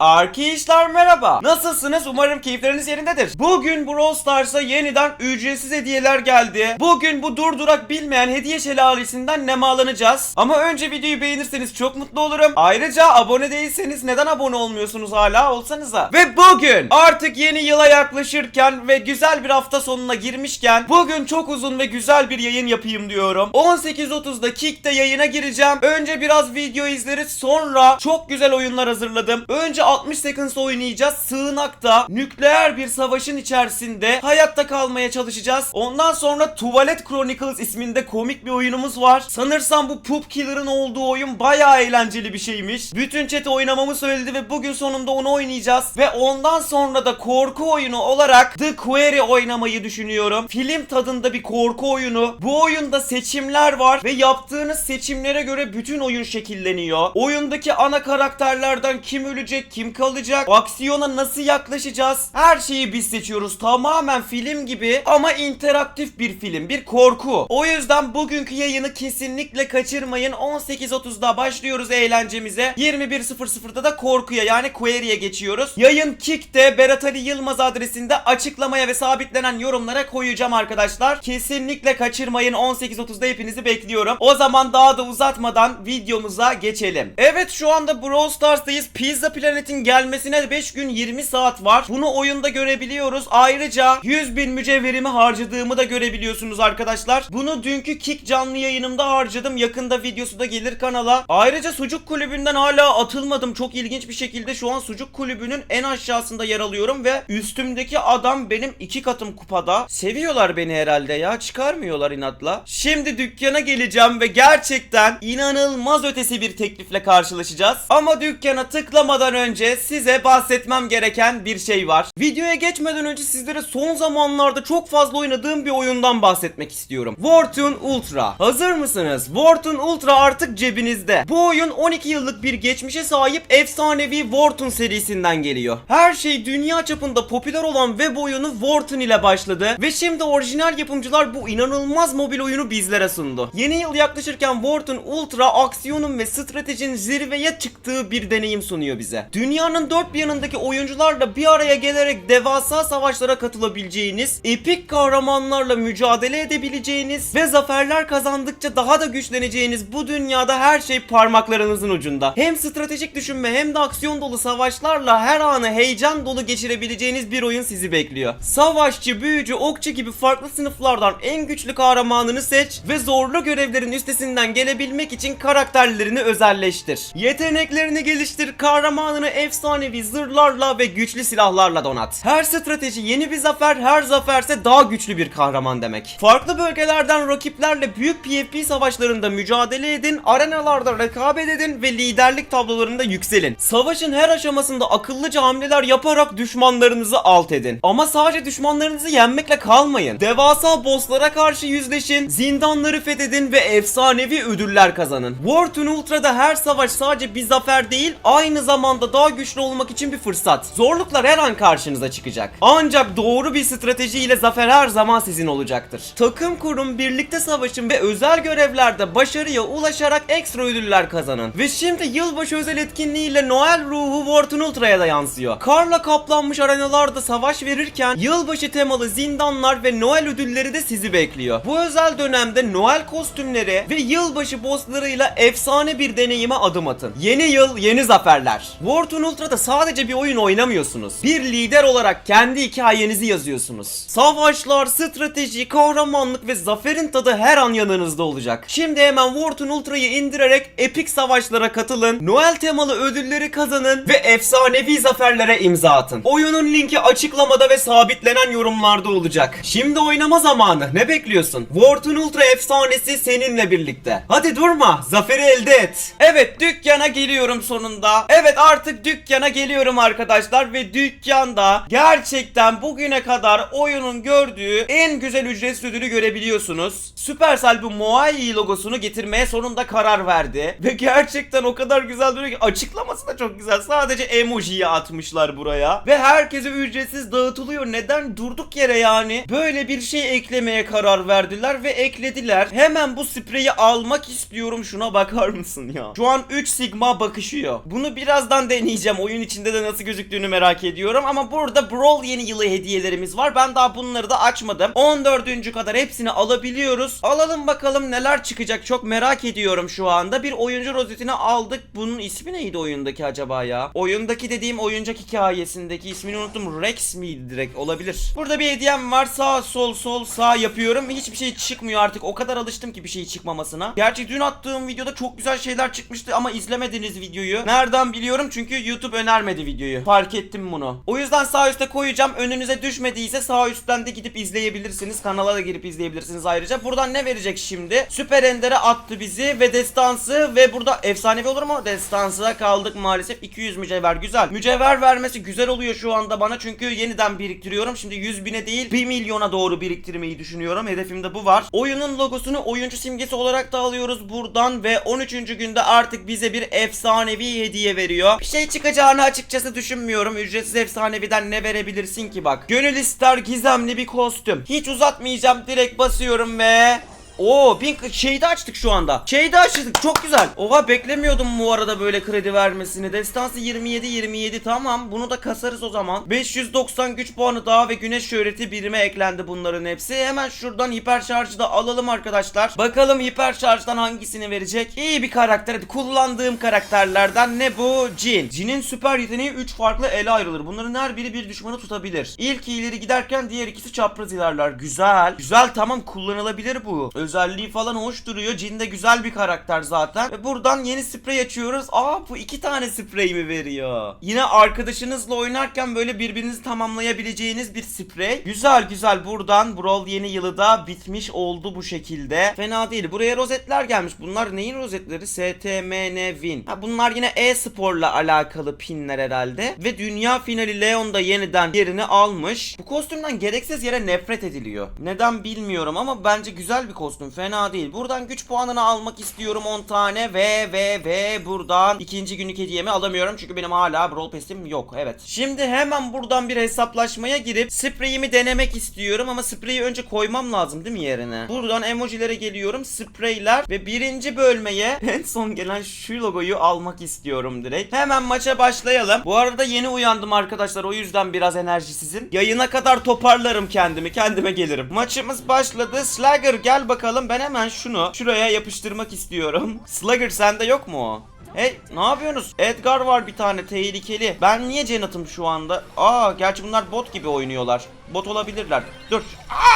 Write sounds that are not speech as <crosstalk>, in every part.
Arkadaşlar merhaba. Nasılsınız? Umarım keyifleriniz yerindedir. Bugün Brawl Stars'a yeniden ücretsiz hediyeler geldi. Bugün bu durdurak bilmeyen hediye şelalesinden nemalanacağız. Ama önce videoyu beğenirseniz çok mutlu olurum. Ayrıca abone değilseniz neden abone olmuyorsunuz hala? Olsanıza. Ve bugün artık yeni yıla yaklaşırken ve güzel bir hafta sonuna girmişken bugün çok uzun ve güzel bir yayın yapayım diyorum. 18.30'da Kick'te yayına gireceğim. Önce biraz video izleriz sonra çok güzel oyunlar hazırladım. Önce 60 Seconds oynayacağız. Sığınakta nükleer bir savaşın içerisinde hayatta kalmaya çalışacağız. Ondan sonra Tuvalet Chronicles isminde komik bir oyunumuz var. Sanırsam bu Poop Killer'ın olduğu oyun bayağı eğlenceli bir şeymiş. Bütün chat oynamamı söyledi ve bugün sonunda onu oynayacağız. Ve ondan sonra da korku oyunu olarak The Quarry oynamayı düşünüyorum. Film tadında bir korku oyunu. Bu oyunda seçimler var ve yaptığınız seçimlere göre bütün oyun şekilleniyor. Oyundaki ana karakterlerden kim ölecek, kim kalacak, aksiyona nasıl yaklaşacağız? Her şeyi biz seçiyoruz. Tamamen film gibi ama interaktif bir film, bir korku. O yüzden bugünkü yayını kesinlikle kaçırmayın. 18.30'da başlıyoruz eğlencemize. 21.00'da da korkuya yani query'e geçiyoruz. Yayın Kick'te Berat Ali Yılmaz adresinde açıklamaya ve sabitlenen yorumlara koyacağım arkadaşlar. Kesinlikle kaçırmayın. 18.30'da hepinizi bekliyorum. O zaman daha da uzatmadan videomuza geçelim. Evet şu anda Brawl Stars'tayız. Pizza Planet'in gelmesine 5 gün 20 saat var. Bunu oyunda görebiliyoruz. Ayrıca 100 bin mücevherimi harcadığımı da görebiliyorsunuz arkadaşlar. Bunu dünkü Kick canlı yayınımda harcadım. Yakında videosu da gelir kanala. Ayrıca Sucuk Kulübü'nden hala atılmadım. Çok ilginç bir şekilde şu an Sucuk Kulübü'nün en aşağısında yer alıyorum ve üstümdeki adam benim iki katım kupada. Seviyorlar beni herhalde ya. Çıkarmıyorlar inatla. Şimdi dükkana geleceğim ve gerçekten inanılmaz ötesi bir teklifle karşılaşacağız. Ama dükkana tıklamadan önce size bahsetmem gereken bir şey var. Videoya geçmeden önce sizlere son zamanlarda çok fazla oynadığım bir oyundan bahsetmek istiyorum. Wartune Ultra. Hazır mısınız? Wartune Ultra artık cebinizde. Bu oyun 12 yıllık bir geçmişe sahip efsanevi Wartune serisinden geliyor. Her şey dünya çapında popüler olan web oyunu Wartune ile başladı ve şimdi orijinal yapımcılar bu inanılmaz mobil oyunu bizlere sundu. Yeni yıl yaklaşırken Wartune Ultra aksiyonun ve stratejinin zirveye çıktığı bir deneyim sunuyor bize. Dünyanın dört bir yanındaki oyuncularla bir araya gelerek devasa savaşlara katılabileceğiniz, epik kahramanlarla mücadele edebileceğiniz ve zaferler kazandıkça daha da güçleneceğiniz bu dünyada her şey parmaklarınızın ucunda. Hem stratejik düşünme hem de aksiyon dolu savaşlarla her anı heyecan dolu geçirebileceğiniz bir oyun sizi bekliyor. Savaşçı, büyücü, okçu gibi farklı sınıflardan en güçlü kahramanını seç ve zorlu görevlerin üstesinden gelebilmek için karakterlerini özelleştir. Yeteneklerini geliştir, kahramanını efsanevi zırhlarla ve güçlü silahlarla donat. Her strateji yeni bir zafer, her zaferse daha güçlü bir kahraman demek. Farklı bölgelerden rakiplerle büyük PvP savaşlarında mücadele edin, arenalarda rekabet edin ve liderlik tablolarında yükselin. Savaşın her aşamasında akıllıca hamleler yaparak düşmanlarınızı alt edin. Ama sadece düşmanlarınızı yenmekle kalmayın. Devasa bosslara karşı yüzleşin, zindanları fethedin ve efsanevi ödüller kazanın. Wartune Ultra'da her savaş sadece bir zafer değil, aynı zamanda daha güçlü olmak için bir fırsat. Zorluklar her an karşınıza çıkacak. Ancak doğru bir stratejiyle zafer her zaman sizin olacaktır. Takım kurun, birlikte savaşın ve özel görevlerde başarıya ulaşarak ekstra ödüller kazanın. Ve şimdi yılbaşı özel etkinliğiyle Noel ruhu Wartune Ultra'ya da yansıyor. Karla kaplanmış arenalarda savaş verirken yılbaşı temalı zindanlar ve Noel ödülleri de sizi bekliyor. Bu özel dönemde Noel kostümleri ve yılbaşı bosslarıyla efsane bir deneyime adım atın. Yeni yıl, yeni zaferler. Wartune Ultra'da sadece bir oyun oynamıyorsunuz. Bir lider olarak kendi hikayenizi yazıyorsunuz. Savaşlar, strateji, kahramanlık ve zaferin tadı her an yanınızda olacak. Şimdi hemen Wartune Ultra'yı indirerek epik savaşlara katılın, Noel temalı ödülleri kazanın ve efsanevi zaferlere imza atın. Oyunun linki açıklamada ve sabitlenen yorumlarda olacak. Şimdi oynama zamanı. Ne bekliyorsun? Wartune Ultra efsanesi seninle birlikte. Hadi durma. Zaferi elde et. Evet dükkana geliyorum sonunda. Evet artık dükkana geliyorum arkadaşlar ve dükkanda gerçekten bugüne kadar oyunun gördüğü en güzel ücretsiz ödülü görebiliyorsunuz. Supercell bu Moai logosunu getirmeye sonunda karar verdi. <laughs> Ve gerçekten o kadar güzel duruyor ki açıklaması da çok güzel. Sadece emojiyi atmışlar buraya. Ve herkese ücretsiz dağıtılıyor. Neden? Durduk yere yani. Böyle bir şey eklemeye karar verdiler ve eklediler. Hemen bu spreyi almak istiyorum. Şuna bakar mısın ya? Şu an 3 sigma bakışıyor. Bunu birazdan deneyeceğim. Oyun içinde de nasıl gözüktüğünü merak ediyorum. Ama burada Brawl yeni yılı hediyelerimiz var. Ben daha bunları da açmadım. 14. kadar hepsini alabiliyoruz. Alalım bakalım neler çıkacak. Çok merak ediyorum şu anda. Bir oyuncu rozetini aldık. Bunun ismi neydi oyundaki acaba ya? Oyundaki dediğim oyuncak hikayesindeki ismini unuttum. Rex miydi direkt? Olabilir. Burada bir hediyem var. Sağ sol sol sağ yapıyorum. Hiçbir şey çıkmıyor artık. O kadar alıştım ki bir şey çıkmamasına. Gerçi dün attığım videoda çok güzel şeyler çıkmıştı ama izlemediniz videoyu. Nereden biliyorum? Çünkü YouTube önermedi videoyu. Fark ettim bunu. O yüzden sağ üstte koyacağım. Önünüze düşmediyse sağ üstten de gidip izleyebilirsiniz. Kanala da girip izleyebilirsiniz ayrıca. Buradan ne verecek şimdi? Süper Ender'e attı bizi ve destansı ve burada efsanevi olur mu? Destansıya kaldık maalesef. 200 mücevher güzel. Mücevher vermesi güzel oluyor şu anda bana çünkü yeniden biriktiriyorum. Şimdi 100 bine değil 1 milyona doğru biriktirmeyi düşünüyorum. Hedefimde bu var. Oyunun logosunu oyuncu simgesi olarak da alıyoruz buradan ve 13. günde artık bize bir efsanevi hediye veriyor. Bir şey çıkacağını açıkçası düşünmüyorum. Ücretsiz efsaneviden ne verebilirsin ki bak. Gönül ister gizemli bir kostüm. Hiç uzatmayacağım direkt basıyorum ve Oo pink şeyi de açtık şu anda. Şeyi de açtık çok güzel. Oha beklemiyordum bu arada böyle kredi vermesini. Destansı 27 27 tamam bunu da kasarız o zaman. 590 güç puanı daha ve güneş şöhreti birime eklendi bunların hepsi. Hemen şuradan hiper şarjı da alalım arkadaşlar. Bakalım hiper şarjdan hangisini verecek. İyi bir karakter. Hadi kullandığım karakterlerden ne bu? Jin. Jin'in süper yeteneği 3 farklı ele ayrılır. Bunların her biri bir düşmanı tutabilir. İlk ileri giderken diğer ikisi çapraz ilerler. Güzel. Güzel tamam kullanılabilir bu. Özelliği falan hoş duruyor. Jin de güzel bir karakter zaten. Ve buradan yeni sprey açıyoruz. Aa bu iki tane sprey mi veriyor? Yine arkadaşınızla oynarken böyle birbirinizi tamamlayabileceğiniz bir sprey. Güzel güzel buradan Brawl yeni yılı da bitmiş oldu bu şekilde. Fena değil. Buraya rozetler gelmiş. Bunlar neyin rozetleri? STMN Win. Ha, bunlar yine e-sporla alakalı pinler herhalde. Ve dünya finali Leon da yeniden yerini almış. Bu kostümden gereksiz yere nefret ediliyor. Neden bilmiyorum ama bence güzel bir kostüm. Fena değil. Buradan güç puanını almak istiyorum 10 tane ve ve ve buradan ikinci günlük hediyemi alamıyorum. Çünkü benim hala Brawl Pass'im yok. Evet. Şimdi hemen buradan bir hesaplaşmaya girip spreyimi denemek istiyorum ama spreyi önce koymam lazım değil mi yerine? Buradan emojilere geliyorum. Spreyler ve birinci bölmeye <laughs> en son gelen şu logoyu almak istiyorum direkt. Hemen maça başlayalım. Bu arada yeni uyandım arkadaşlar. O yüzden biraz enerjisizim. Yayına kadar toparlarım kendimi. Kendime gelirim. Maçımız başladı. Slugger gel bakalım. Ben hemen şunu şuraya yapıştırmak istiyorum. Slugger sende yok mu o? Hey ne yapıyorsunuz? Edgar var bir tane tehlikeli. Ben niye Cenat'ım şu anda? Aa gerçi bunlar bot gibi oynuyorlar. Bot olabilirler. Dur.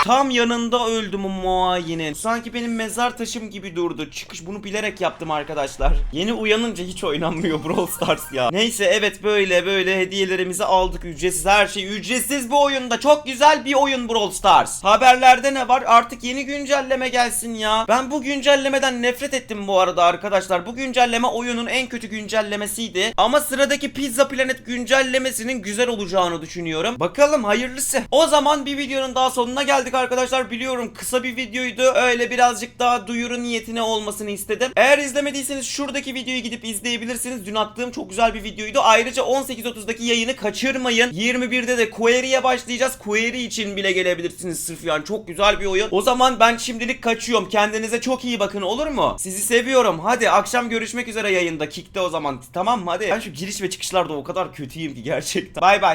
Tam yanında öldüm o muayinin. Sanki benim mezar taşım gibi durdu. Çıkış bunu bilerek yaptım arkadaşlar. Yeni uyanınca hiç oynanmıyor Brawl Stars ya. Neyse evet böyle böyle hediyelerimizi aldık. Ücretsiz her şey ücretsiz bu oyunda. Çok güzel bir oyun Brawl Stars. Haberlerde ne var? Artık yeni güncelleme gelsin ya. Ben bu güncellemeden nefret ettim bu arada arkadaşlar. Bu güncelleme oyunun en kötü güncellemesiydi. Ama sıradaki Pizza Planet güncellemesinin güzel olacağını düşünüyorum. Bakalım hayırlısı. O zaman bir videonun daha sonuna geldik arkadaşlar. Biliyorum kısa bir videoydu. Öyle birazcık daha duyuru niyetine olmasını istedim. Eğer izlemediyseniz şuradaki videoyu gidip izleyebilirsiniz. Dün attığım çok güzel bir videoydu. Ayrıca 18.30'daki yayını kaçırmayın. 21'de de Query'e başlayacağız. Query için bile gelebilirsiniz sırf yani. Çok güzel bir oyun. O zaman ben şimdilik kaçıyorum. Kendinize çok iyi bakın olur mu? Sizi seviyorum. Hadi akşam görüşmek üzere yayında. Kick'te o zaman. Tamam mı? Hadi. Ben şu giriş ve çıkışlarda o kadar kötüyüm ki gerçekten. Bay bay.